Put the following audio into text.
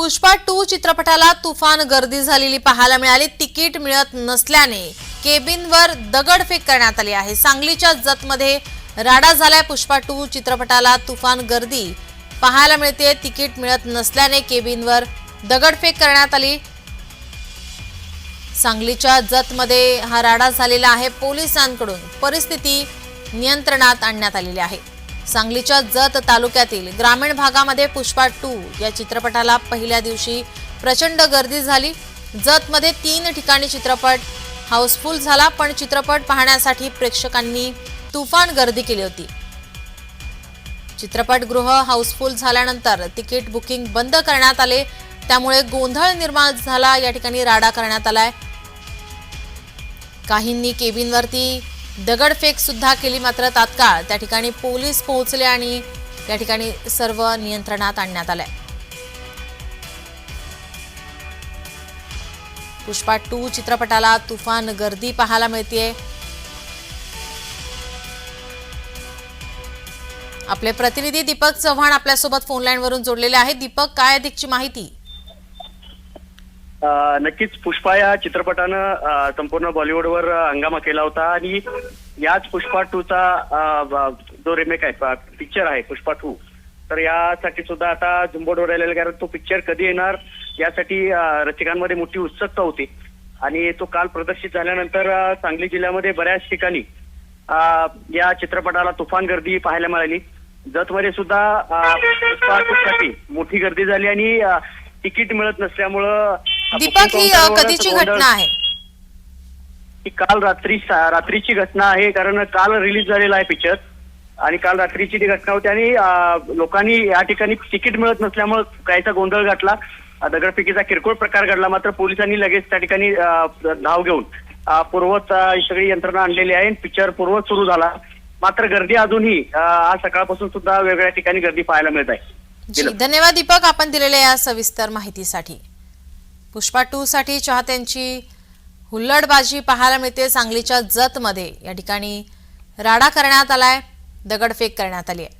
Pushpa to चित्रपटाला तुफान गर्दी झालेली पाहायला मिळाली. तिकीट मिळत नसल्याने केबिनवर दगडफेक करण्यात आली आहे. सांगलीच्या जतमध्ये राडा झालाय पुष्पा टू चित्रपटाला तुफान गर्दी. पाहायला मिळते तिकीट मिळत नसल्याने केबिनवर दगडफेक करण्यात आली. सांगलीच्या जतमध्ये हा राडा झालेला आहे. पोलिसांकडून परिस्थिती नियंत्रणात आणण्यात आलेली आहे. सांगलीच्या जत तालुक्यातील ग्रामीण भागामध्ये पुष्पा टू या चित्रपटाला पहिल्या दिवशी प्रचंड गर्दी झाली. जतमध्ये तीन ठिकाणी चित्रपट हाऊसफुल झाला पण चित्रपट पाहण्यासाठी प्रेक्षकांनी तुफान गर्दी केली होती. चित्रपटगृह हाऊसफुल झाल्यानंतर तिकीट बुकिंग बंद करण्यात आले. त्यामुळे गोंधळ निर्माण झाला. या ठिकाणी राडा करण्यात आलाय. काहींनी केबिनवरती दगडफेक सुद्धा केली मात्र तात्काळ. त्या ठिकाणी पोलीस पोहोचले आणि त्या ठिकाणी सर्व नियंत्रणात आणण्यात आलंय. पुष्पा टू चित्रपटाला तुफान गर्दी पाहायला मिळतेय. आपले प्रतिनिधी दीपक चव्हाण आपल्यासोबत फोन वरून जोडलेले आहेत. दीपक काय अधिकची माहिती? नक्कीच पुष्पा या चित्रपटानं संपूर्ण बॉलिवूडवर हंगामा केला होता आणि याच पुष्पा टू चा जो रिमेक आहे पिक्चर आहे पुष्पा टू तर यासाठी सुद्धा आता झुंबड उडालेला कारण तो पिक्चर कधी येणार? यासाठी रसिकांमध्ये मोठी उत्सुकता होती. आणि तो काल प्रदर्शित झाल्यानंतर सांगली जिल्ह्यामध्ये बऱ्याच ठिकाणी या चित्रपटाला तुफान गर्दी पाहायला मिळाली. जतमध्ये सुद्धा पुष्पा टू साठी मोठी गर्दी झाली आणि तिकीट मिळत नसल्यामुळं दीपक ही कधीची घटना आहे? ही काल रात्री रात्रीची घटना आहे कारण काल रिलीज झालेला आहे पिक्चर आणि काल रात्रीची ती घटना होती आणि लोकांनी या ठिकाणी तिकीट मिळत नसल्यामुळे काहीसा गोंधळ घातला. दगडफेकीचा किरकोळ प्रकार घडला मात्र पोलिसांनी लगेच त्या ठिकाणी धाव घेऊन पूर्वत ही सगळी यंत्रणा आणलेली आहे पिक्चर पूर्वत सुरू झाला. मात्र गर्दी अजूनही आज सकाळपासून सुद्धा वेगवेगळ्या ठिकाणी गर्दी पाहायला मिळत आहे. धन्यवाद दीपक आपण दिलेल्या या सविस्तर माहितीसाठी. पुष्पा टू साठी चाहत्यांची हुल्लडबाजी पाहायला मिळते सांगलीच्या जतमध्ये. या ठिकाणी राडा करण्यात आलाय दगडफेक करण्यात आली आहे